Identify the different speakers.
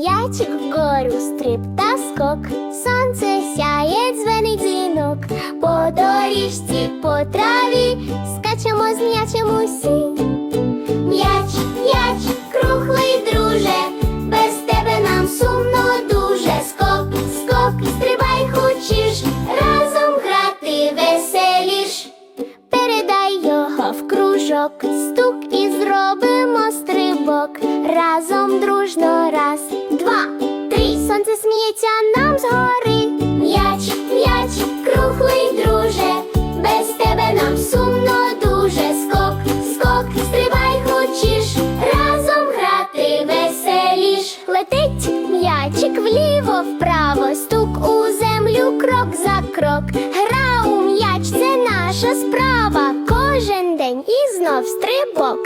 Speaker 1: М'ячик вгору, стрип та скок, сонце сяє, дзвенить дзвінок, по доріжці, по траві, скачемо з м'ячем усі. М'яч, м'яч, круглий друже, без тебе нам сумно дуже. Скок, скок, стрибай хочеш, разом грати веселіш. Передай його в кружок, стук і зробимо стрибок. Разом дружно раз, сміється нам згори. М'яч, м'яч, круглий друже, без тебе нам сумно дуже. Скок, скок, стрибай хочеш, разом грати веселіш. Летить м'ячик вліво, вправо, стук у землю, крок за крок. Гра у м'яч це наша справа. Кожен день і знов стрибок.